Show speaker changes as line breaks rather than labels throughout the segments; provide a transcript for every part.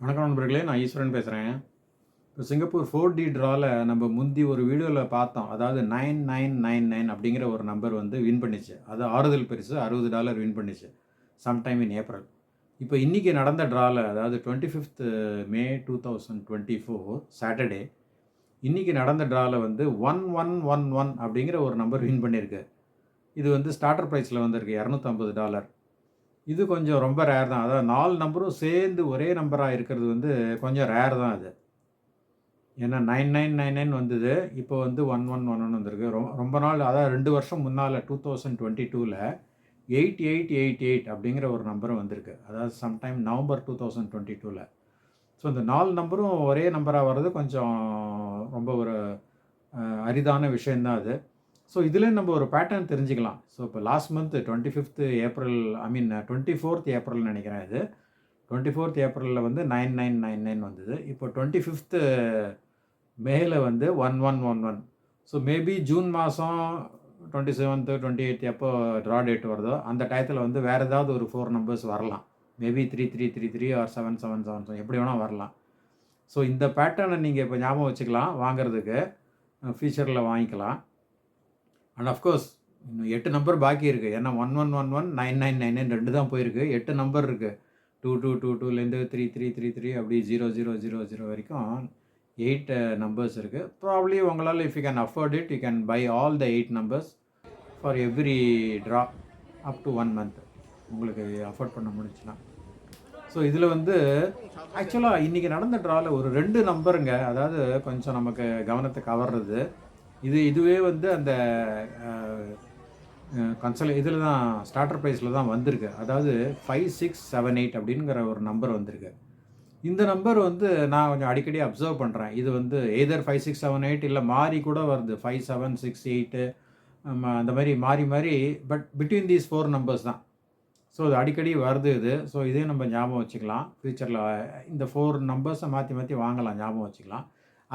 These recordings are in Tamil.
வணக்கம் நண்பர்களே நான் ஈஸ்வரன் பேசுகிறேன் இப்போ சிங்கப்பூர் ஃபோர் டி ட்ராவில் நம்ம முந்தி ஒரு வீடியோவில் பார்த்தோம். அதாவது நைன் நைன் நைன் நைன் அப்படிங்கிற ஒரு நம்பர் வந்து வின் பண்ணிச்சு. அது ஆறுதல் பரிசு அறுபது டாலர் வின் பண்ணிச்சு. சம்டைம் இன் ஏப்ரல் இப்போ இன்றைக்கி நடந்த ட்ராவில் அதாவது twenty fifth May two thousand twenty four Saturday இன்றைக்கி நடந்த ட்ராவில் வந்து ஒன் ஒன் ஒன் ஒன் அப்படிங்கிற ஒரு நம்பர் வின் பண்ணியிருக்கு இது வந்து ஸ்டார்டர் ப்ரைஸில் வந்திருக்கு இரநூத்தம்பது டாலர் இது கொஞ்சம் ரொம்ப ரேர் தான். அதாவது நாலு நம்பரும் சேர்ந்து ஒரே நம்பராக இருக்கிறது வந்து கொஞ்சம் ரேர் தான் அது. ஏன்னா நைன் நைன் நைன் நைன் வந்தது. இப்போ வந்து ஒன் ஒன் ஒன் ஒன் வந்திருக்கு. ரொம்ப ரொம்ப நாள் அதாவது ரெண்டு வருஷம் முன்னால் டூ தௌசண்ட் டுவெண்ட்டி டூவில் எயிட் எயிட் எயிட் எயிட் அப்படிங்கிற ஒரு நம்பரும் வந்திருக்கு. அதாவது sometime November two thousand twenty டூவில் ஸோ இந்த நாலு நம்பரும் ஒரே நம்பராக வர்றது கொஞ்சம் ரொம்ப ஒரு அரிதான விஷயந்தான் அது. ஸோ இதில் நம்ம ஒரு பேட்டர்ன் தெரிஞ்சுக்கலாம். ஸோ இப்போ last month twenty fifth April I mean twenty fourth April நினைக்கிறேன் இது. டுவெண்ட்டி ஃபோர்த் ஏப்ரலில் வந்து நைன் நைன் நைன் நைன் வந்தது. இப்போ டுவெண்ட்டி ஃபிஃப்த்து மேல வந்து one one one one so maybe June மாதம் டுவெண்ட்டி செவன்த்து டுவெண்ட்டி எயிட் எப்போ ட்ரா டேட் வருதோ அந்த டயத்தில் வந்து வேறு ஏதாவது ஒரு ஃபோர் நம்பர்ஸ் வரலாம். Maybe three three three three or seven seven seven seven எப்படி வேணால் வரலாம். ஸோ இந்த பேட்டர்னை நீங்கள் இப்போ ஞாபகம் வச்சுக்கலாம் வாங்குறதுக்கு. ஃபியூச்சரில் வாங்கிக்கலாம். அண்ட் அஃப்கோர்ஸ் இன்னும் எட்டு நம்பர் பாக்கி இருக்குது ஏன்னா one one one one nine nine nine nine ரெண்டு தான் போயிருக்கு. எட்டு நம்பர் இருக்குது டூ டூ டூ டூலேருந்து த்ரீ த்ரீ த்ரீ த்ரீ அப்படி ஜீரோ ஜீரோ ஜீரோ ஜீரோ வரைக்கும் எயிட் நம்பர்ஸ் இருக்குது ப்ராப்ளி உங்களால் if you can afford it you can buy all the eight numbers for every draw up to one month உங்களுக்கு அஃபோர்ட் பண்ண முடிஞ்சுன்னா. ஸோ இதில் வந்து ஆக்சுவலாக இன்றைக்கி நடந்த ட்ராவில் ஒரு ரெண்டு நம்பருங்க அதாவது கொஞ்சம் நமக்கு கவனத்தை கவர்றது. இது இதுவே வந்து அந்த கன்சல் இதில் தான் ஸ்டார்டர் ப்ரைஸில் தான் வந்திருக்கு. அதாவது ஃபைவ் சிக்ஸ் செவன் எயிட் அப்படிங்கிற ஒரு நம்பர் வந்திருக்கு. இந்த நம்பர் வந்து நான் கொஞ்சம் அடிக்கடி அப்சர்வ் பண்ணுறேன் இது வந்து either five six seven eight இல்லை மாறி கூட வருது. ஃபைவ் செவன் சிக்ஸ் எயிட்டு அந்த மாதிரி மாறி மாறி but between these four numbers தான். ஸோ இது அடிக்கடி வருது இது. ஸோ இதே நம்ம ஞாபகம் வச்சுக்கலாம். ஃப்யூச்சரில் இந்த ஃபோர் நம்பர்ஸை மாற்றி மாற்றி வாங்கலாம். ஞாபகம் வச்சுக்கலாம்.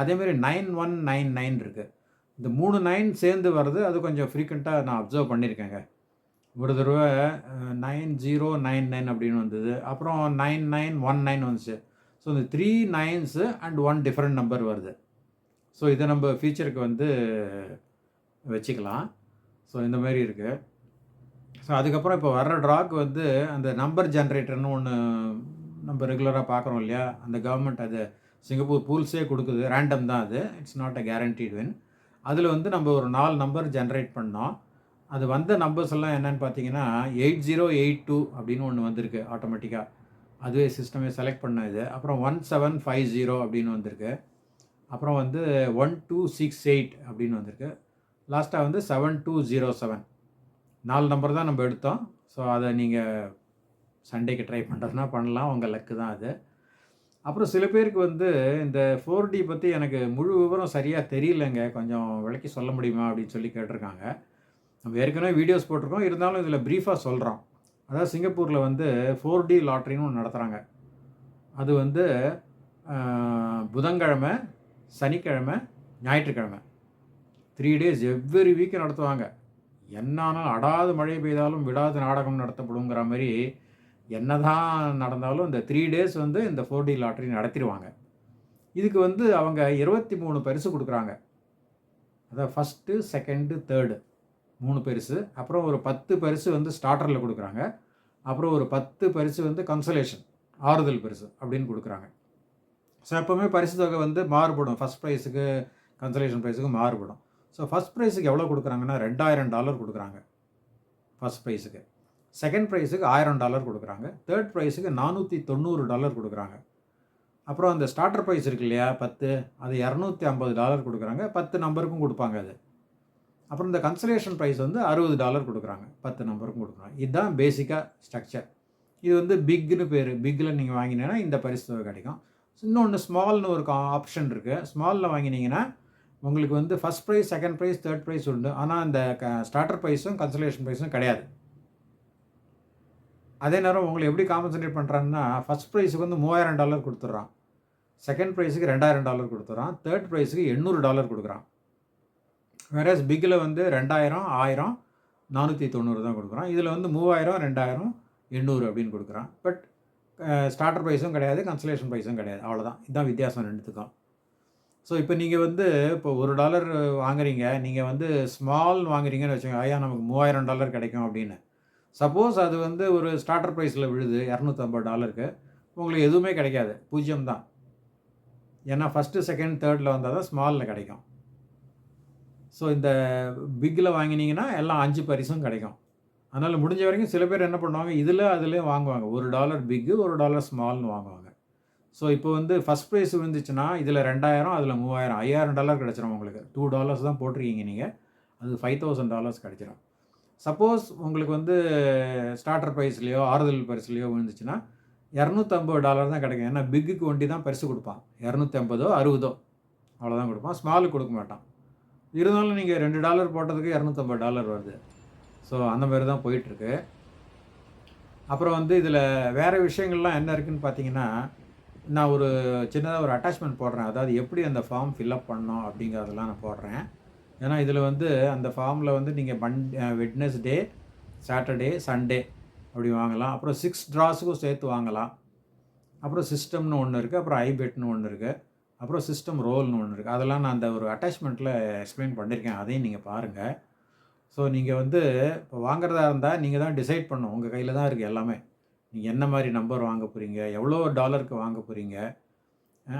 அதேமாதிரி நைன் ஒன் நைன் நைன் இருக்குது இந்த மூணு நைன் சேர்ந்து வர்றது அது கொஞ்சம் ஃப்ரீக்வெண்ட்டாக நான் அப்சர்வ் பண்ணியிருக்கேங்க ஒரு தடவை நைன் ஜீரோ நைன் நைன் அப்படின்னு வந்தது. அப்புறம் நைன் நைன் ஒன் நைன் வந்துச்சு. ஸோ இந்த three nines and one different number வருது. ஸோ இதை நம்ம ஃபியூச்சருக்கு வந்து வச்சுக்கலாம். ஸோ இந்த மாதிரி இருக்குது ஸோ அதுக்கப்புறம் இப்போ வர்ற ட்ராக்கு வந்து அந்த நம்பர் ஜென்ரேட்டர்னு ஒன்று நம்ம ரெகுலராக பார்க்குறோம் இல்லையா? அந்த கவர்மெண்ட் அது சிங்கப்பூர் பூல்ஸே கொடுக்குது. ரேண்டம் தான் அது. It's not a guaranteed win அதில் வந்து நம்ம ஒரு நாலு நம்பர் ஜென்ரேட் பண்ணோம். அது வந்த நம்பர்ஸ் எல்லாம் என்னன்னு பார்த்தீங்கன்னா எயிட் ஜீரோ எயிட் டூ அப்படின்னு ஒன்று வந்திருக்கு ஆட்டோமேட்டிக்காக அதுவே சிஸ்டமே செலக்ட் பண்ண இது. அப்புறம் ஒன் செவன் ஃபைவ் ஜீரோ அப்படின்னு வந்திருக்கு. அப்புறம் வந்து ஒன் டூ சிக்ஸ் எயிட் அப்படின்னு வந்திருக்கு. லாஸ்ட்டாக வந்து செவன் டூ ஜீரோ செவன் நாலு நம்பர் தான் நம்ம எடுத்தோம். ஸோ அதை நீங்கள் சண்டேக்கு ட்ரை பண்ணுறதுனா பண்ணலாம். உங்கள் லக்கு தான் அது. அப்புறம் சில பேருக்கு வந்து இந்த ஃபோர் டி பற்றி எனக்கு முழு விவரம் சரியாக தெரியலங்க. கொஞ்சம் விளக்கி சொல்ல முடியுமா அப்படின்னு சொல்லி கேட்டிருக்காங்க. நம்ம ஏற்கனவே வீடியோஸ் போட்டிருக்கோம். இருந்தாலும் இதில் ப்ரீஃபாக சொல்கிறோம் அதாவது சிங்கப்பூரில் வந்து ஃபோர் டி லாட்ரின்னு ஒன்று நடத்துகிறாங்க அது வந்து புதன்கிழமை சனிக்கிழமை ஞாயிற்றுக்கிழமை. த்ரீ டேஸ் எவ்வரி வீக் நடத்துவாங்க. என்னானாலும் அடாது மழை பெய்தாலும் விடாது நாடகம் நடத்தப்படுங்கிற மாதிரி என்னதான் நடந்தாலும் இந்த த்ரீ டேஸ் வந்து இந்த ஃபோர் டி லாட்ரி நடத்திடுவாங்க. இதுக்கு வந்து அவங்க இருபத்தி மூணு பரிசு கொடுக்குறாங்க. அதான் ஃபஸ்ட்டு செகண்டு தேர்டு மூணு பரிசு. அப்புறம் ஒரு பத்து பரிசு வந்து ஸ்டார்டரில் கொடுக்குறாங்க. அப்புறம் ஒரு பத்து பரிசு வந்து கன்சலேஷன் ஆறுதல் பரிசு அப்படின்னு கொடுக்குறாங்க. ஸோ எப்போவுமே பரிசு தொகை வந்து மாறுபடும். ஃபஸ்ட் ப்ரைஸுக்கு கன்சலேஷன் ப்ரைஸுக்கு மாறுபடும். ஸோ ஃபஸ்ட் ப்ரைஸுக்கு எவ்வளோ கொடுக்குறாங்கன்னா ரெண்டாயிரம் டாலர் கொடுக்குறாங்க. ஃபஸ்ட் ப்ரைஸுக்கு செகண்ட் ப்ரைஸுக்கு ஆயிரம் டாலர் கொடுக்குறாங்க. தேர்ட் ப்ரைஸுக்கு நானூற்றி தொண்ணூறு டாலர் கொடுக்குறாங்க. அப்புறம் அந்த ஸ்டார்டர் ப்ரைஸ் இருக்கு இல்லையா? பத்து. அது இரநூத்தி ஐம்பது டாலர் கொடுக்குறாங்க. பத்து நம்பருக்கும் கொடுப்பாங்க அது. அப்புறம் இந்த கன்சலேஷன் ப்ரைஸ் வந்து அறுபது டாலர் கொடுக்குறாங்க. பத்து நம்பருக்கும் கொடுக்குறாங்க. இதுதான் பேசிக்காக ஸ்ட்ரக்சர் இது வந்து பிக்னு பேர். பிக்கில் நீங்கள் வாங்கினீங்கன்னா இந்த பரிசு தொகை கிடைக்கும். இன்னொன்று ஸ்மால்னு ஒரு ஆப்ஷன் இருக்குது ஸ்மாலில் வாங்கினீங்கன்னா உங்களுக்கு வந்து first prize second prize third prize உண்டு. ஆனால் அந்த க ஸ்டார்டர் ப்ரைஸும் கன்சலேஷன் ப்ரைஸும் கிடையாது. அதே நேரம் உங்களை எப்படி காம்பன்சேட் பண்ணுறாங்கன்னா ஃபஸ்ட் ப்ரைஸுக்கு வந்து மூவாயிரம் டாலர் கொடுத்துட்றான். செகண்ட் ப்ரைஸுக்கு ரெண்டாயிரம் டாலர் கொடுத்துட்றான். தேர்ட் ப்ரைஸுக்கு எண்ணூறு டாலர் கொடுக்குறான். வேறஸ் பிக்கில் வந்து ரெண்டாயிரம் ஆயிரம் நானூற்றி தொண்ணூறு தான் கொடுக்குறான். இதில் வந்து மூவாயிரம் ரெண்டாயிரம் எண்ணூறு அப்படின்னு கொடுக்குறான். பட் ஸ்டார்டர் ப்ரைஸும் கிடையாது கன்சலேஷன் ப்ரைஸும் கிடையாது. அவ்வளோதான் இதுதான் வித்தியாசம் ரெண்டுத்துக்கும் ஸோ இப்போ நீங்கள் வந்து இப்போ ஒரு டாலர் வாங்குறீங்க. நீங்கள் வந்து ஸ்மால் வாங்குறீங்கன்னு வச்சுக்கோங்க. ஐயா நமக்கு மூவாயிரம் டாலர் கிடைக்கும் அப்படின்னு. சப்போஸ் அது வந்து ஒரு ஸ்டார்டர் ப்ரைஸில் விழுது இரநூத்தம்பது டாலருக்கு உங்களுக்கு எதுவுமே கிடைக்காது. பூஜ்ஜியம் தான் ஏன்னா ஃபஸ்ட்டு செகண்ட் தேர்டில் வந்தால் தான் ஸ்மாலில் கிடைக்கும். ஸோ இந்த பிக்கில் வாங்கினீங்கன்னா எல்லாம் அஞ்சு பரிசும் கிடைக்கும். அதனால் முடிஞ்ச வரைக்கும் சில பேர் என்ன பண்ணுவாங்க இதில் அதுலேயும் வாங்குவாங்க. ஒரு டாலர் பிக்கு ஒரு டாலர் ஸ்மால்னு வாங்குவாங்க. ஸோ இப்போ வந்து ஃபஸ்ட் ப்ரைஸ் விழுந்துச்சுன்னா இதில் ரெண்டாயிரம் அதில் மூவாயிரம் ஐயாயிரம் டாலர் கிடச்சிரும் உங்களுக்கு. டூ டாலர்ஸ் தான் போட்டிருக்கீங்க நீங்கள் அது ஃபைவ் தௌசண்ட் டாலர்ஸ் கிடச்சிரும். சப்போஸ் உங்களுக்கு வந்து ஸ்டார்டர் ப்ரைஸ்லேயோ ஆறுதல் பரிசுலையோ விழுந்துச்சுன்னா இரநூத்தம்பது டாலர் தான் கிடைக்கும். ஏன்னா பிக்குக்கு வண்டி தான் பரிசு கொடுப்பான். இரநூத்தி ஐம்பதோ அறுபதோ அவ்வளோதான் கொடுப்பான். ஸ்மாலுக்கு கொடுக்க மாட்டான். இருந்தாலும் நீங்கள் ரெண்டு டாலர் போட்டதுக்கு இரநூத்தம்பது டாலர் வருது. ஸோ அந்த மாதிரி தான் போயிட்டுருக்கு. அப்புறம் வந்து இதில் வேறு விஷயங்கள்லாம் என்ன இருக்குதுன்னு பார்த்தீங்கன்னா நான் ஒரு சின்னதாக ஒரு அட்டாச்மெண்ட் போடுறேன். அதாவது எப்படி அந்த ஃபார்ம் ஃபில்அப் பண்ணோம் அப்படிங்கிறதெல்லாம் நான் போடுறேன். ஏன்னா இதில் வந்து அந்த ஃபார்மில் வந்து நீங்கள் மண் வெட்னஸ்டே சாட்டர்டே சண்டே அப்படி வாங்கலாம். அப்புறம் சிக்ஸ் ட்ராஸுக்கும் சேர்த்து வாங்கலாம். அப்புறம் சிஸ்டம்னு ஒன்று இருக்குது அப்புறம் ஐபெட்னு ஒன்று இருக்குது அப்புறம் சிஸ்டம் ரோல்னு ஒன்று இருக்குது அதெல்லாம் நான் அந்த ஒரு அட்டாச்மெண்ட்டில் எக்ஸ்பிளைன் பண்ணியிருக்கேன் அதையும் நீங்கள் பாருங்கள் ஸோ நீங்கள் வந்து இப்போ வாங்குறதா இருந்தால் நீங்கள் தான் டிசைட் பண்ணணும். உங்கள் கையில் தான் இருக்குது எல்லாமே. நீங்கள் என்ன மாதிரி நம்பர் வாங்க போகிறீங்க எவ்வளோ டாலருக்கு வாங்க போகிறீங்க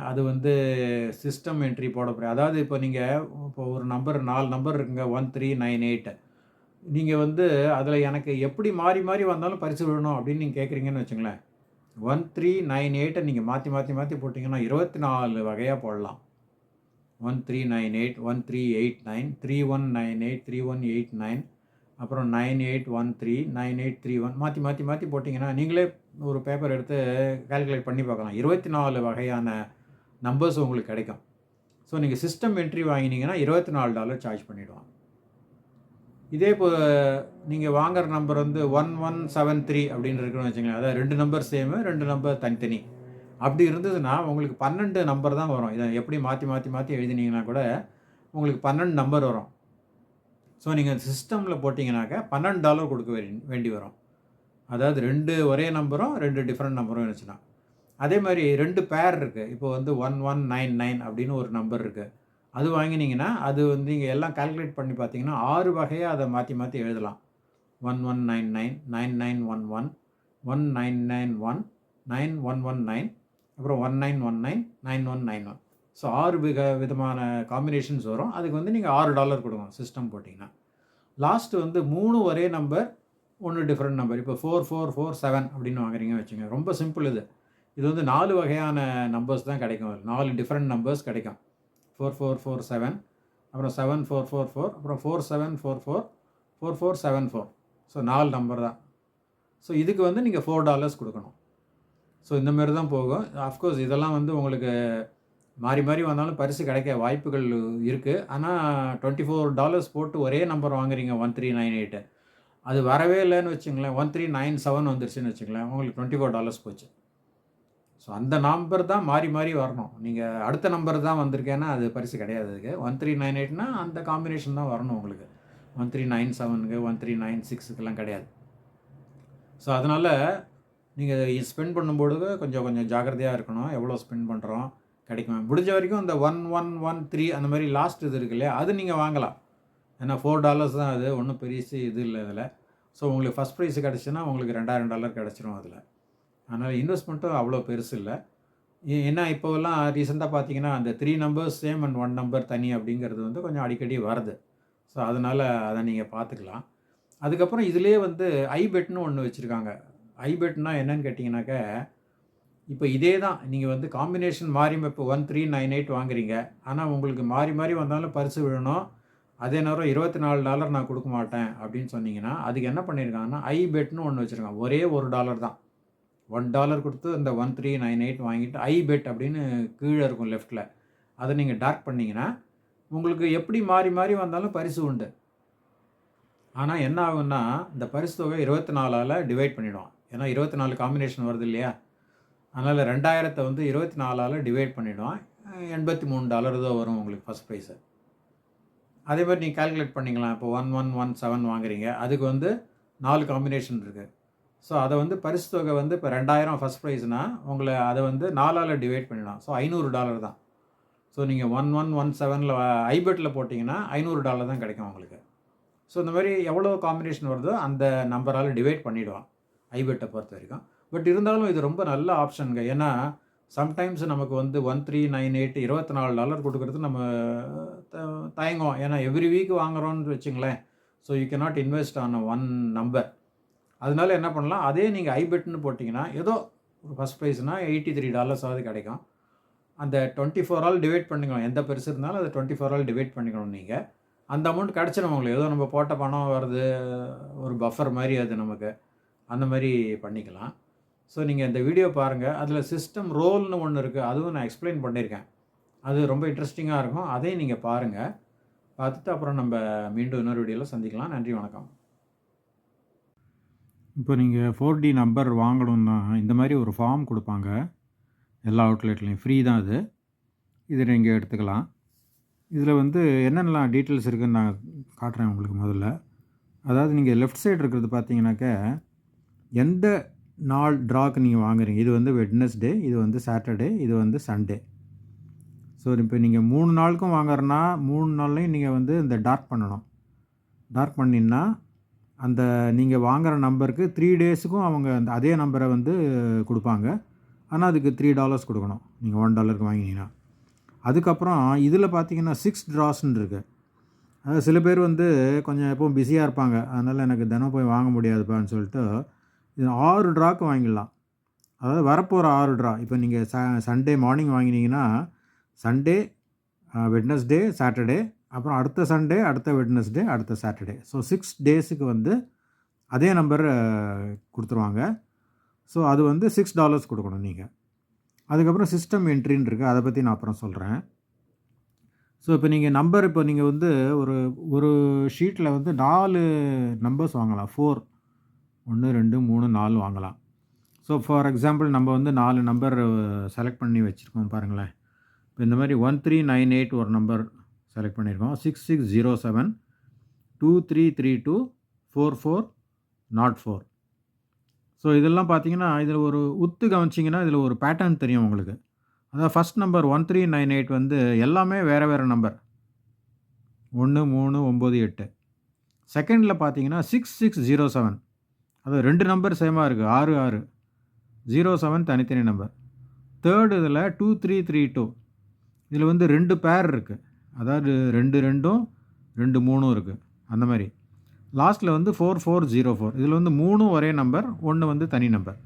அது வந்து சிஸ்டம் என்ட்ரி போட அதாவது இப்போ நீங்கள் இப்போ ஒரு நம்பர் நாலு நம்பர் இருக்குங்க ஒன் த்ரீ நைன் எயிட்டு நீங்கள் வந்து அதில் எனக்கு எப்படி மாறி மாறி வந்தாலும் பரிசு விடணும் அப்படின்னு நீங்கள் கேட்குறீங்கன்னு வச்சுங்களேன். ஒன் த்ரீ நைன் எயிட்டை நீங்கள் மாற்றி மாற்றி மாற்றி போட்டிங்கன்னா இருபத்தி நாலு வகையாக போடலாம். One three nine eight one three eight nine three one nine eight three one eight nine அப்புறம் nine eight one three nine eight three one மாற்றி மாற்றி மாற்றி போட்டிங்கன்னா நீங்களே ஒரு பேப்பர் எடுத்து கால்குலேட் பண்ணி பார்க்கலாம். இருபத்தி நாலு வகையான நம்பர்ஸ் உங்களுக்கு கிடைக்கும். ஸோ நீங்கள் சிஸ்டம் என்ட்ரி வாங்கினீங்கன்னா இருபத்தி நாலு டாலர் சார்ஜ் பண்ணிவிடுவாங்க இதே இப்போ நீங்கள் வாங்குற நம்பர் வந்து ஒன் ஒன் செவன் த்ரீ அப்படின்னு இருக்குன்னு வச்சுங்களேன் அதாவது ரெண்டு நம்பர் சேமு ரெண்டு நம்பர் தனித்தனி. அப்படி இருந்ததுன்னா உங்களுக்கு பன்னெண்டு நம்பர் தான் வரும். இதை எப்படி மாற்றி மாற்றி மாற்றி எழுதினீங்கன்னா கூட உங்களுக்கு பன்னெண்டு நம்பர் வரும். ஸோ நீங்கள் சிஸ்டமில் போட்டிங்கனாக்கா பன்னெண்டு டாலர் கொடுக்க வேண்டி வரும். அதாவது ரெண்டு ஒரே நம்பரும் ரெண்டு டிஃப்ரெண்ட் நம்பரும் இருந்துச்சுன்னா. அதே மாதிரி ரெண்டு பேர் இருக்குது இப்போ வந்து ஒன் ஒன் நைன் நைன் அப்படின்னு ஒரு நம்பர் இருக்குது அது வாங்கினீங்கன்னா அது வந்து நீங்கள் எல்லாம் கால்குலேட் பண்ணி பார்த்தீங்கன்னா ஆறு வகையாக அதை மாற்றி மாற்றி எழுதலாம். One one nine nine nine nine one one one nine nine one nine one one nine அப்புறம் one nine one nine nine one nine one so ஆறு விக விதமான காம்பினேஷன்ஸ் வரும். அதுக்கு வந்து நீங்கள் ஆறு டாலர் கொடுங்க சிஸ்டம் போட்டிங்கன்னா. லாஸ்ட்டு வந்து மூணு ஒரே நம்பர் ஒன்று டிஃப்ரெண்ட் நம்பர் இப்போ ஃபோர் ஃபோர் ஃபோர் செவன் அப்படின்னு வாங்குறீங்க வச்சுங்க ரொம்ப சிம்பிள் இது. இது வந்து நாலு வகையான நம்பர்ஸ் தான் கிடைக்கும். நாலு டிஃப்ரெண்ட் நம்பர்ஸ் கிடைக்கும். ஃபோர் ஃபோர் ஃபோர் செவன் அப்புறம் செவன் ஃபோர் ஃபோர் ஃபோர் அப்புறம் four seven four four four four seven four so நாலு நம்பர் தான். ஸோ இதுக்கு வந்து நீங்கள் ஃபோர் டாலர்ஸ் கொடுக்கணும். ஸோ இந்த மாதிரி தான் போகும். அஃப்கோர்ஸ் இதெல்லாம் வந்து உங்களுக்கு மாறி மாறி வந்தாலும் பரிசு கிடைக்க வாய்ப்புகள் இருக்குது ஆனால் டுவெண்ட்டி ஃபோர் டாலர்ஸ் போட்டு ஒரே நம்பர் வாங்குறீங்க ஒன் த்ரீ நைன் எயிட்டு அது வரவே இல்லைன்னு வச்சுங்களேன். ஒன் த்ரீ நைன் செவன் வந்துருச்சுன்னு வச்சுங்களேன். உங்களுக்கு டுவெண்ட்டி ஃபோர் டாலர்ஸ் போச்சு. ஸோ அந்த நம்பர் தான் மாறி மாறி வரணும். நீங்கள் அடுத்த நம்பர் தான் வந்திருக்கேன்னா அது பரிசு கிடையாது அதுக்கு. ஒன் த்ரீ நைன் எயிட்னா அந்த காம்பினேஷன் தான் வரணும் உங்களுக்கு. ஒன் த்ரீ நைன் செவனுக்கு ஒன் த்ரீ நைன் சிக்ஸுக்கெல்லாம் கிடையாது. ஸோ அதனால் நீங்கள் ஸ்பெண்ட் பண்ணும்போது கொஞ்சம் கொஞ்சம் ஜாக்கிரதையாக இருக்கணும். எவ்வளோ ஸ்பெண்ட் பண்ணுறோம் கிடைக்கும்? முடிஞ்ச வரைக்கும் இந்த ஒன் ஒன் ஒன் த்ரீ அந்த மாதிரி லாஸ்ட் இது இருக்கு இல்லையா அது நீங்கள் வாங்கலாம். ஏன்னா ஃபோர் டாலர்ஸ் தான் அது. ஒன்றும் பெரிய இது இல்லை இதில். ஸோ உங்களுக்கு ஃபஸ்ட் ப்ரைஸ் கிடச்சுன்னா உங்களுக்கு ரெண்டாயிரம் டாலர் கிடச்சிரும் அதில். அதனால் இன்வெஸ்ட்மெண்ட்டும் அவ்வளோ பெருசு இல்லை. ஏன்னா இப்போல்லாம் ரீசெண்டாக பார்த்தீங்கன்னா அந்த three numbers same and one number தனி அப்படிங்கிறது வந்து கொஞ்சம் அடிக்கடி வருது. ஸோ அதனால் அதை நீங்கள் பார்த்துக்கலாம் அதுக்கப்புறம் இதிலே வந்து ஐபெட்னு ஒன்று வச்சுருக்காங்க. ஐபெட்னா என்னன்னு கேட்டிங்கனாக்க இப்போ இதே தான். நீங்கள் வந்து காம்பினேஷன் மாறி இப்போ ஒன் த்ரீ நைன் எயிட் வாங்குறீங்க. ஆனால் உங்களுக்கு மாறி மாறி வந்தாலும் பரிசு விழணும். அதே நேரம் இருபத்தி நாலு டாலர் நான் கொடுக்க மாட்டேன் அப்படின்னு சொன்னீங்கன்னா அதுக்கு என்ன பண்ணியிருக்காங்கன்னா ஐ பெட்னு ஒன்று வச்சுருக்காங்க. ஒரே ஒரு டாலர் தான். ஒன் டாலர் கொடுத்து அந்த ஒன் த்ரீ நைன் எயிட் வாங்கிட்டு ஐ பெட் அப்படின்னு கீழே இருக்கும் லெஃப்ட்டில் அதை நீங்கள் டார்க் பண்ணிங்கன்னா உங்களுக்கு எப்படி மாறி மாறி வந்தாலும் பரிசு உண்டு. ஆனால் என்ன ஆகுன்னா இந்த பரிசு தொகை இருபத்தி நாலால் டிவைட் பண்ணிவிடுவோம் ஏன்னா இருபத்தி நாலு காம்பினேஷன் வருது இல்லையா? அதனால் ரெண்டாயிரத்தை வந்து இருபத்தி நாலால் டிவைட் பண்ணிவிடுவோம் எண்பத்தி மூணு டாலர் தான் வரும் உங்களுக்கு ஃபஸ்ட் ப்ரைஸு அதே மாதிரி நீங்கள் கால்குலேட் பண்ணிக்கலாம். இப்போ ஒன் ஒன் ஒன் செவன் வாங்குறீங்க. அதுக்கு வந்து நாலு காம்பினேஷன் இருக்குது ஸோ அதை வந்து பரிசு தொகை வந்து இப்போ ரெண்டாயிரம் ஃபஸ்ட் ப்ரைஸ்னால் உங்களை அதை வந்து நாலால் டிவைட் பண்ணிடலாம். ஸோ ஐநூறு டாலர் தான். ஸோ நீங்கள் ஒன் ஒன் ஒன் செவனில் ஐபெட்டில் போட்டிங்கன்னா ஐநூறு டாலர் தான் கிடைக்கும் உங்களுக்கு. ஸோ இந்த மாதிரி எவ்வளோ காம்பினேஷன் வருதோ அந்த நம்பரால் டிவைட் பண்ணிவிடுவான் ஐபெட்டை பொறுத்த வரைக்கும். பட் இருந்தாலும் இது ரொம்ப நல்ல ஆப்ஷனுங்க ஏன்னா சம்டைம்ஸ் நமக்கு வந்து ஒன் த்ரீ நைன் எயிட் இருபத்தி நாலு டாலர் கொடுக்குறது நம்ம த- தயங்குவோம் ஏன்னா எவ்ரி வீக் வாங்குகிறோன்னு வச்சுங்களேன். So you can not invest on one number அதனால என்ன பண்ணலாம்? அதே நீங்கள் ஐபெட்னு போட்டிங்கன்னா ஏதோ ஒரு ஃபஸ்ட் ப்ரைஸ்னால் எயிட்டி த்ரீ டாலர்ஸாவது கிடைக்கும். அந்த டுவெண்ட்டி ஃபோர் ஆல் டிவைட் பண்ணிக்கணும் எந்த பெருசு இருந்தாலும் அதை டுவெண்ட்டி ஃபோர் ஆல் டிவைட் பண்ணிக்கணும் நீங்கள் அந்த அமௌண்ட் கிடச்சிடும் உங்களுக்கு ஏதோ நம்ம போட்ட பணம் வருது ஒரு பஃபர் மாதிரி அது நமக்கு. அந்த மாதிரி பண்ணிக்கலாம். ஸோ நீங்கள் இந்த வீடியோ பாருங்கள் அதில் சிஸ்டம் ரோல்னு ஒன்று இருக்குது அதுவும் நான் எக்ஸ்பிளைன் பண்ணியிருக்கேன். அது ரொம்ப இன்ட்ரெஸ்டிங்காக இருக்கும். அதையும் நீங்கள் பாருங்கள் பார்த்துட்டு அப்புறம் நம்ம மீண்டும் இன்னொரு வீடியோவில் சந்திக்கலாம். நன்றி வணக்கம். இப்போ நீங்கள் ஃபோர் டி நம்பர் வாங்கணும்னா இந்த மாதிரி ஒரு ஃபார்ம் கொடுப்பாங்க. எல்லா அவுட்லெட்லேயும் ஃப்ரீ தான் அது. இது நீங்கள் எடுத்துக்கலாம். இதில் வந்து என்னென்னலாம் டீட்டெயில்ஸ் இருக்குதுன்னு நான் காட்டுறேன் உங்களுக்கு முதல்ல. அதாவது நீங்கள் லெஃப்ட் சைடு இருக்கிறது பார்த்தீங்கன்னாக்க எந்த நாள் ட்ராக்கு நீங்கள் வாங்குறீங்க? இது வந்து வெட்னஸ்டே இது வந்து சாட்டர்டே இது வந்து சண்டே ஸோ இப்போ நீங்கள் மூணு நாளுக்கும் வாங்குறனா மூணு நாள்லையும் நீங்கள் வந்து இந்த டார்க் பண்ணணும். டார்க் பண்ணினா அந்த நீங்கள் வாங்குகிற நம்பருக்கு த்ரீ டேஸுக்கும் அவங்க அந்த அதே நம்பரை வந்து கொடுப்பாங்க. ஆனால் அதுக்கு த்ரீ டாலர்ஸ் கொடுக்கணும். நீங்கள் ஒன் டாலருக்கு வாங்கினீங்கன்னா. அதுக்கப்புறம் இதில் பார்த்தீங்கன்னா சிக்ஸ் ட்ராஸ்ன்னு இருக்குது அதாவது சில பேர் வந்து கொஞ்சம் எப்பவும் பிஸியாக இருப்பாங்க. அதனால் எனக்கு தினம் போய் வாங்க முடியாதுப்பான்னு சொல்லிட்டு இது ஆறு ட்ராக்கு வாங்கிடலாம். அதாவது வரப்போகிற ஆறு ட்ரா இப்போ நீங்கள் ச சண்டே மார்னிங் வாங்கினீங்கன்னா சண்டே வெட்னஸ்டே சாட்டர்டே அப்புறம் அடுத்த சண்டே அடுத்த வெட்னஸ்டே அடுத்த சாட்டர்டே ஸோ சிக்ஸ் டேஸுக்கு வந்து அதே நம்பர் கொடுத்துருவாங்க. ஸோ அது வந்து சிக்ஸ் டாலர்ஸ் கொடுக்கணும் நீங்கள் அதுக்கப்புறம் சிஸ்டம் என்ட்ரின்னு இருக்குது அதை பற்றி நான் அப்புறம் சொல்கிறேன் ஸோ இப்போ நீங்கள் நம்பர் இப்போ நீங்கள் வந்து ஒரு ஒரு ஷீட்டில் வந்து நாலு நம்பர்ஸ் வாங்கலாம். ஃபோர் ஒன்று ரெண்டு மூணு நாலு வாங்கலாம். ஸோ ஃபார் எக்ஸாம்பிள் நம்ம வந்து நாலு நம்பர் செலக்ட் பண்ணி வச்சுருக்கோம் பாருங்களேன். இப்போ இந்த மாதிரி ஒன் த்ரீ நைன் எயிட் ஒரு நம்பர் செலக்ட் பண்ணியிருக்கோம் six six zero seven two three three two four four nought four so இதெல்லாம் பார்த்தீங்கன்னா இதில் ஒரு உத்து கவனிச்சிங்கன்னா இதில் ஒரு பேட்டர்ன் தெரியும் உங்களுக்கு. அதாவது first number one three nine eight வந்து எல்லாமே வேறு வேறு நம்பர் ஒன்று மூணு ஒம்பது எட்டு. செகண்டில் பார்த்தீங்கன்னா சிக்ஸ் சிக்ஸ் ஜீரோ செவன் அது ரெண்டு நம்பர் சேமாக இருக்குது ஆறு ஆறு. ஜீரோ செவன் தனித்தனி நம்பர் தேர்டு இதில் டூ த்ரீ த்ரீ டூ இதில் வந்து ரெண்டு பேர் இருக்குது அதாவது ரெண்டு ரெண்டும் ரெண்டு மூணும் இருக்குது அந்த மாதிரி. லாஸ்ட்டில் வந்து ஃபோர் ஃபோர் ஜீரோ ஃபோர் இதில் வந்து மூணும் ஒரே நம்பர் ஒன்று வந்து தனி நம்பர்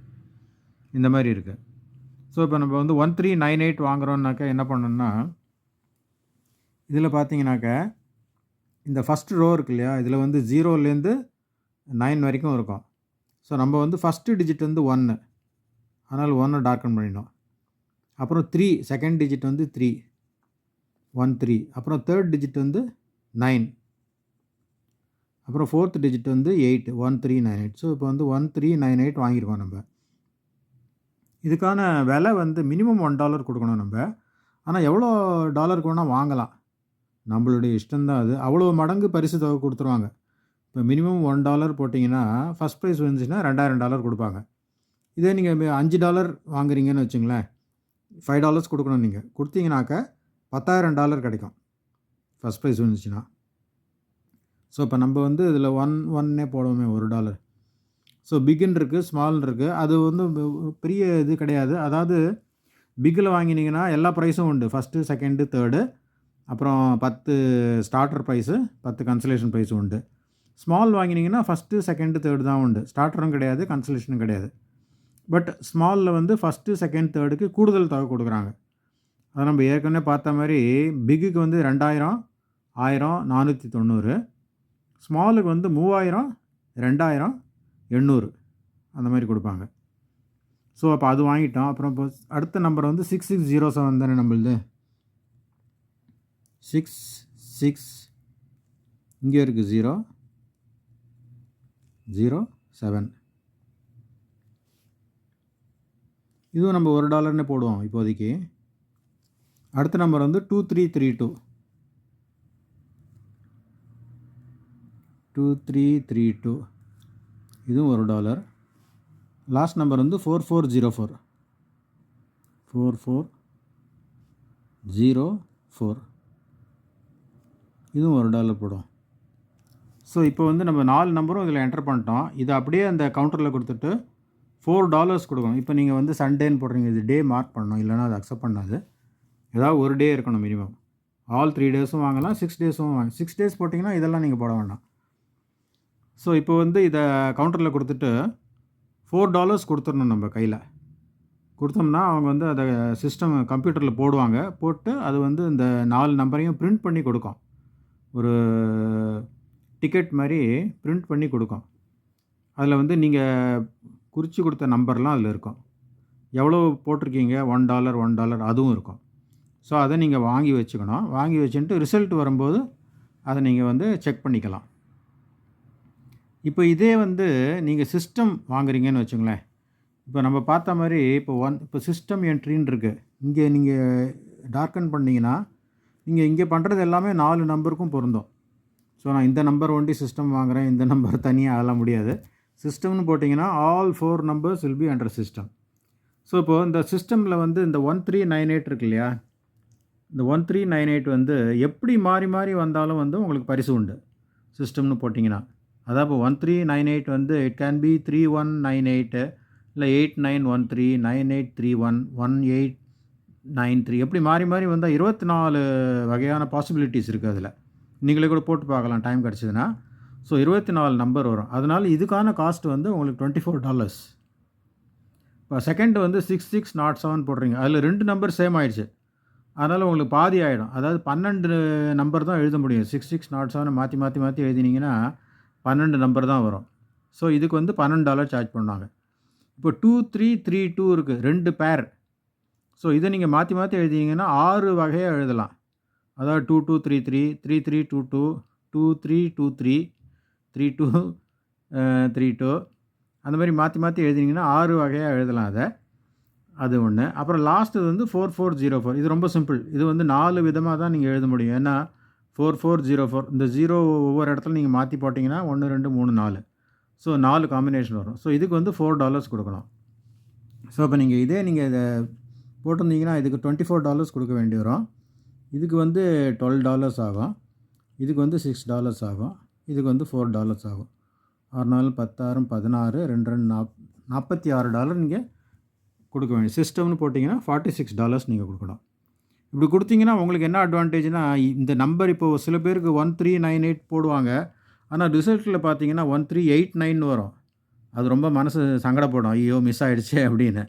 இந்த மாதிரி இருக்குது ஸோ இப்போ நம்ம வந்து ஒன் த்ரீ நைன் எயிட் வாங்குறோம்னாக்கா என்ன பண்ணணும்னா இதில் பார்த்தீங்கன்னாக்க இந்த ஃபஸ்ட் ரோ இருக்கு இல்லையா? இதில் வந்து ஜீரோலேருந்து நைன் வரைக்கும் இருக்கும். ஸோ நம்ம வந்து ஃபஸ்ட்டு டிஜிட் வந்து ஒன்று அதனால் ஒன்று டார்க்கன் பண்ணிடணும். அப்புறம் த்ரீ செகண்ட் டிஜிட் வந்து த்ரீ ஒன் த்ரீ அப்புறம் தேர்ட் டிஜிட் வந்து நைன் அப்புறம் ஃபோர்த் டிஜிட் வந்து eight one three nine eight so இப்போ வந்து ஒன் த்ரீ நைன் எயிட் வாங்கியிருக்கோம் நம்ம. இதுக்கான விலை வந்து மினிமம் ஒன் டாலர் கொடுக்கணும் நம்ம. ஆனால் எவ்வளோ டாலருக்கு வேணால் வாங்கலாம். நம்மளுடைய இஷ்டம்தான் அது. அவ்வளோ மடங்கு பரிசு தொகை கொடுத்துருவாங்க. இப்போ மினிமம் ஒன் டாலர் போட்டிங்கன்னா ஃபஸ்ட் ப்ரைஸ் வந்துச்சுன்னா ரெண்டாயிரம் டாலர் கொடுப்பாங்க. இதே நீங்கள் அஞ்சு டாலர் வாங்குறீங்கன்னு வச்சுங்களேன் ஃபைவ் டாலர்ஸ் கொடுக்கணும் நீங்கள் கொடுத்தீங்கனாக்க பத்தாயிரம் டாலர் கிடைக்கும். ஃபஸ்ட் ப்ரைஸ் வந்துச்சுன்னா ஸோ இப்போ நம்ம வந்து இதில் ஒன் ஒன்னே போடுவோமே ஒரு டாலர். ஸோ பிகின் இருக்குது ஸ்மால் இருக்குது அது வந்து பெரிய இது கிடையாது. அதாவது பிக்கில் வாங்கினீங்கன்னா எல்லா ப்ரைஸும் உண்டு. ஃபஸ்ட்டு செகண்டு தேர்டு அப்புறம் பத்து ஸ்டார்டர் ப்ரைஸு பத்து கன்சலேஷன் ப்ரைஸும் உண்டு. ஸ்மால் வாங்கினீங்கன்னா ஃபஸ்ட்டு செகண்டு தேர்டு தான் உண்டு. ஸ்டார்டரும் கிடையாது கன்சலேஷனும் கிடையாது. பட் ஸ்மாலில் வந்து ஃபஸ்ட்டு செகண்ட் தேர்டுக்கு கூடுதல் தொகை கொடுக்குறாங்க. அதை நம்ம ஏற்கனவே பார்த்த மாதிரி பிக்குக்கு வந்து ரெண்டாயிரம் ஆயிரம் நானூற்றி தொண்ணூறு. ஸ்மாலுக்கு வந்து மூவாயிரம் ரெண்டாயிரம் எண்ணூறு. அந்த மாதிரி கொடுப்பாங்க. ஸோ அப்போ அது வாங்கிட்டோம். அப்புறம் இப்போ அடுத்த நம்பர் வந்து சிக்ஸ் சிக்ஸ் ஜீரோ செவன் தானே நம்மளுது? சிக்ஸ் சிக்ஸ் இங்கே இருக்குது ஜீரோ ஜீரோ செவன் இதுவும் நம்ம ஒரு டாலர்னே போடுவோம் இப்போதைக்கு. அடுத்த நம்பர் வந்து two three three two. Two three three two. இதுவும் ஒரு டாலர் லாஸ்ட் நம்பர் வந்து four four zero four four four zero four இதுவும் ஒரு டாலர் போடும். ஸோ இப்போ வந்து நம்ம நாலு நம்பரும் இதில் என்டர் பண்ணிட்டோம். இதை அப்படியே அந்த கவுண்டரில் கொடுத்துட்டு ஃபோர் டாலர்ஸ் கொடுக்கணும். இப்போ நீங்கள் வந்து சண்டேன்னு போடுறீங்க. இது டே மார்க் பண்ணணும். இல்லைன்னா அது அக்செப்ட் பண்ணாது. ஏதாவது ஒரு டே இருக்கணும் மினிமம் ஆல் த்ரீ டேஸும் வாங்கலாம் சிக்ஸ் டேஸும் வாங்க சிக்ஸ் டேஸ் போட்டிங்கன்னா இதெல்லாம் நீங்கள் போட வேண்டாம். ஸோ இப்போ வந்து இதை கவுண்டரில் கொடுத்துட்டு ஃபோர் டாலர்ஸ் கொடுத்துடணும் நம்ம கையில். கொடுத்தோம்னா அவங்க வந்து அதை சிஸ்டம் கம்ப்யூட்டரில் போடுவாங்க. போட்டு அது வந்து இந்த நாலு நம்பரையும் பிரிண்ட் பண்ணி கொடுக்கும். ஒரு டிக்கெட் மாதிரி பிரிண்ட் பண்ணி கொடுக்கும். அதில் வந்து நீங்கள் குறித்து கொடுத்த நம்பர்லாம் அதில் இருக்கும். எவ்வளோ போட்டிருக்கீங்க? ஒன் டாலர் ஒன் டாலர் அதுவும் இருக்கும். ஸோ அதை நீங்கள் வாங்கி வச்சுக்கணும். வாங்கி வச்சுட்டு ரிசல்ட் வரும்போது அதை நீங்கள் வந்து செக் பண்ணிக்கலாம். இப்போ இதே வந்து நீங்கள் சிஸ்டம் வாங்குறீங்கன்னு வச்சுங்களேன். இப்போ நம்ம பார்த்த மாதிரி இப்போ ஒன் இப்போ சிஸ்டம் என்ட்ரின்னு இருக்குது இங்கே நீங்கள் டார்க்கன் பண்ணிங்கன்னா நீங்கள் இங்கே பண்ணுறது எல்லாமே நாலு நம்பருக்கும் பொருந்தும். ஸோ நான் இந்த நம்பர் ஒண்டி சிஸ்டம் வாங்குகிறேன் இந்த நம்பர் தனியாக அதெல்லாம் முடியாது. சிஸ்டம்னு போட்டிங்கன்னா all four numbers will be under system so இப்போது இந்த சிஸ்டமில் வந்து இந்த ஒன் த்ரீ நைன் எயிட் இருக்கு இல்லையா? இந்த ஒன் த்ரீ நைன் எயிட் வந்து எப்படி மாறி மாறி வந்தாலும் வந்து உங்களுக்கு பரிசு உண்டு. சிஸ்டம்னு போட்டிங்கன்னா. அதாவது இப்போ ஒன் த்ரீ நைன் எயிட் வந்து it can be three one nine eight இல்லை eight nine one three nine eight three one one eight nine three எப்படி மாறி மாறி வந்தால் இருபத்தி நாலு வகையான பாசிபிலிட்டிஸ் இருக்குது அதில். நீங்களே கூட போட்டு பார்க்கலாம் டைம் கிடச்சிதுன்னா. ஸோ இருபத்தி நாலு நம்பர் வரும். அதனால் இதுக்கான காஸ்ட் வந்து உங்களுக்கு டுவெண்ட்டி ஃபோர் டாலர்ஸ் இப்போ செகண்ட் வந்து சிக்ஸ் சிக்ஸ் நாட் செவன் போடுறீங்க. அதில் ரெண்டு நம்பர் சேம் ஆயிடுச்சு. அதனால் உங்களுக்கு பாதி ஆகிடும் அதாவது பன்னெண்டு நம்பர் தான் எழுத முடியும். சிக்ஸ் சிக்ஸ் நாட் செவனை மாற்றி மாற்றி மாற்றி எழுதினீங்கன்னா பன்னெண்டு நம்பர் தான் வரும். ஸோ இதுக்கு வந்து பன்னெண்டு டாலர் சார்ஜ் பண்ணுவாங்க. இப்போ டூ த்ரீ த்ரீ டூ இருக்குது ரெண்டு பேர் ஸோ இதை நீங்கள் மாற்றி மாற்றி எழுதினீங்கன்னா ஆறு வகையாக எழுதலாம். அதாவது two two three three three three two two two three two three three two three two அந்த மாதிரி மாற்றி மாற்றி எழுதினீங்கன்னா ஆறு வகையாக எழுதலாம் அதை. அது ஒன்று அப்புறம் லாஸ்ட்டு வந்து ஃபோர் ஃபோர் ஜீரோ ஃபோர் இது ரொம்ப சிம்பிள் இது வந்து நாலு விதமாக தான் நீங்கள் எழுத முடியும். ஏன்னா ஃபோர் ஃபோர் ஜீரோ ஃபோர் இந்த ஜீரோ ஒவ்வொரு இடத்துல நீங்கள் மாற்றி போட்டிங்கன்னா ஒன்று ரெண்டு மூணு நாலு. ஸோ நாலு காம்பினேஷன் வரும். ஸோ இதுக்கு வந்து ஃபோர் டாலர்ஸ் கொடுக்கணும் ஸோ இப்போ நீங்கள் இதே நீங்கள் இதை போட்டிருந்தீங்கன்னா இதுக்கு டுவெண்ட்டி ஃபோர் டாலர்ஸ் கொடுக்க வேண்டி வரும். இதுக்கு வந்து டுவெல் டாலர்ஸ் ஆகும். இதுக்கு வந்து சிக்ஸ் டாலர்ஸ் ஆகும். இதுக்கு வந்து ஃபோர் டாலர்ஸ் ஆகும். ஆறு நாள் பத்தாயிரம் பதினாறு ரெண்டு ரெண்டு நாப் நாற்பத்தி ஆறு டாலர் நீங்கள் கொடுக்க வேண்டிய சிஸ்டம்னு போட்டிங்கன்னா ஃபார்ட்டி சிக்ஸ் டாலர்ஸ் நீங்கள் கொடுக்கணும். இப்படி கொடுத்தீங்கன்னா உங்களுக்கு என்ன அட்வான்டேஜ்னா இந்த நம்பர் இப்போது சில பேருக்கு ஒன் த்ரீ நைன் எயிட் போடுவாங்க. ஆனால் ரிசல்ட்டில் பார்த்தீங்கன்னா ஒன் த்ரீ எயிட் நைன் வரும். அது ரொம்ப மனசு சங்கடப்படும். ஐயோ மிஸ் ஆகிடுச்சே அப்படின்னு.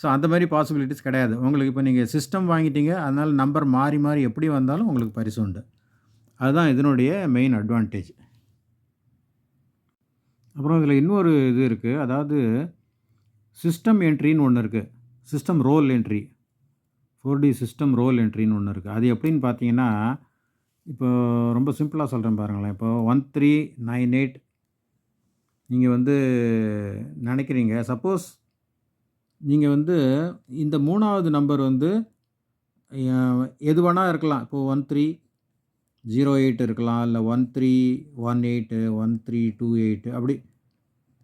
ஸோ அந்த மாதிரி பாசிபிலிட்டிஸ் கிடையாது. உங்களுக்கு இப்போ நீங்கள் சிஸ்டம் வாங்கிட்டீங்க அதனால் நம்பர் மாறி மாறி எப்படி வந்தாலும் உங்களுக்கு பரிசு உண்டு. அதுதான் இதனுடைய மெயின் அட்வான்டேஜ் அப்புறம் இதில் இன்னொரு இது இருக்குது அதாவது சிஸ்டம் என்ட்ரின்னு ஒன்று இருக்குது system roll entry four D system roll என்ட்ரின்னு ஒன்று இருக்குது அது எப்படின்னு பார்த்தீங்கன்னா இப்போ ரொம்ப சிம்பிளாக சொல்கிறேன் பாருங்களேன். இப்போ ஒன் த்ரீ நைன் எயிட் நீங்கள் வந்து நினைக்கிறீங்க. சப்போஸ் நீங்கள் வந்து இந்த மூணாவது நம்பர் வந்து எது வேணால் இருக்கலாம். இப்போது ஒன் த்ரீ ஜீரோ எயிட் இருக்கலாம். இல்லை one three one eight one three two eight அப்படி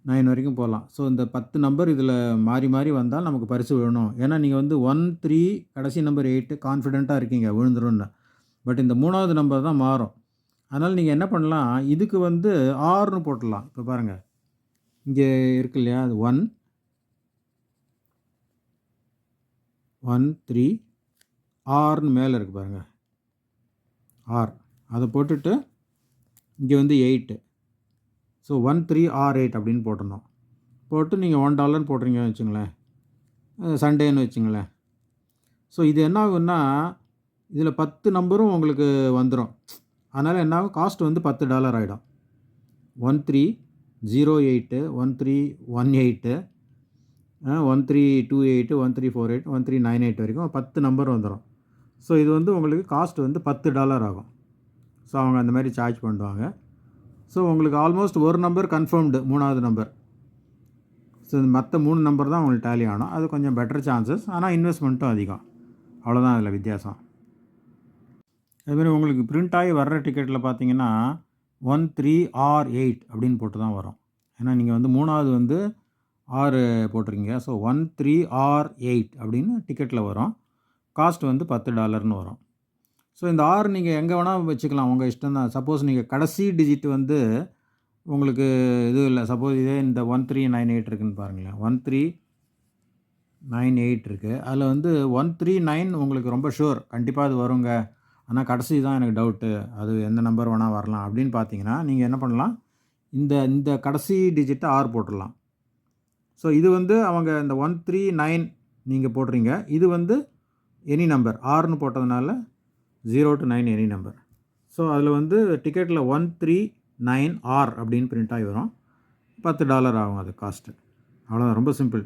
நைன் வரைக்கும் போகலாம். ஸோ இந்த பத்து நம்பர் இதில் மாறி மாறி வந்தால் நமக்கு பரிசு விழணும் ஏன்னா நீங்கள் வந்து ஒன் த்ரீ கடைசி நம்பர் எயிட்டு கான்ஃபிடெண்ட்டாக இருக்கீங்க விழுந்துரும்னு. பட் இந்த மூணாவது நம்பர் தான் மாறும். அதனால் நீங்கள் என்ன பண்ணலாம்? இதுக்கு வந்து ஆறுன்னு போட்டுடலாம். இப்போ பாருங்கள் இங்கே இருக்கு இல்லையா? அது ஒன் ஒன் த்ரீ ஆர்னு மேலே இருக்குது பாருங்கள் ஆர் அதை போட்டுட்டு இங்கே வந்து eight so one three or eight அப்படின்னு போட்டிருந்தோம். போட்டு நீங்கள் ஒன் டாலர்னு போட்டுறீங்கன்னு வச்சுங்களேன். சண்டேன்னு வச்சுங்களேன். ஸோ இது என்ன ஆகுன்னா இதில் பத்து நம்பரும் உங்களுக்கு வந்துடும் அதனால் என்ன ஆகும்? காஸ்ட் வந்து பத்து டாலர் ஆகிடும் one three zero eight one three one eight one three two eight one three four eight one three nine eight வரைக்கும் பத்து நம்பர் வந்துடும் ஸோ இது வந்து உங்களுக்கு காஸ்ட் வந்து பத்து டாலர் ஆகும். ஸோ அவங்க அந்த மாதிரி சார்ஜ் பண்ணுவாங்க. ஸோ உங்களுக்கு ஆல்மோஸ்ட் ஒரு நம்பர் கன்ஃபர்ம்டு மூணாவது நம்பர் ஸோ மற்ற மூணு நம்பர் தான் உங்களுக்கு டேலி ஆகணும் அது கொஞ்சம் பெட்டர் சான்சஸ் ஆனால் இன்வெஸ்ட்மெண்ட்டும் அதிகம். அவ்வளோதான் அதில் வித்தியாசம். அதுமாதிரி உங்களுக்கு பிரிண்ட் ஆகி வர்ற டிக்கெட்டில் பார்த்தீங்கன்னா ஒன் த்ரீ ஆர் எயிட் அப்படின்னு போட்டு தான் வரும். ஏன்னா நீங்கள் வந்து மூணாவது வந்து ஆறு போட்டிருக்கீங்க. So one three or eight அப்படின்னு டிக்கெட்டில் வரும். காஸ்ட் வந்து பத்து டாலர்னு வரும். ஸோ இந்த ஆறு நீங்கள் எங்கே வேணால் வச்சுக்கலாம். உங்கள் இஷ்டம் தான் சப்போஸ் நீங்கள் கடைசி டிஜிட் வந்து உங்களுக்கு இது இல்லை. சப்போஸ் இதே இந்த ஒன் த்ரீ நைன் எயிட் இருக்குன்னு பாருங்களேன். ஒன் த்ரீ நைன் எயிட் இருக்குது அதில் வந்து ஒன் த்ரீ நைன் உங்களுக்கு ரொம்ப ஷூர் கண்டிப்பாக அது வருங்க. ஆனால் கடைசி தான் எனக்கு டவுட்டு அது எந்த நம்பர் வேணால் வரலாம். அப்படின்னு பார்த்தீங்கன்னா நீங்கள் என்ன பண்ணலாம்? இந்த இந்த கடைசி டிஜிட்டை ஆர் போட்டுடலாம். ஸோ இது வந்து அவங்க இந்த ஒன் த்ரீ நைன் நீங்கள் போடுறீங்க. இது வந்து எனி நம்பர் ஆறுன்னு போட்டதுனால zero to nine any number so அதில் வந்து டிக்கெட்டில் ஒன் த்ரீ நைன் ஆர் அப்படின்னு பிரிண்ட் ஆகி வரும். பத்து டாலர் ஆகும் அது காஸ்ட்டு அவ்வளோதான் ரொம்ப சிம்பிள்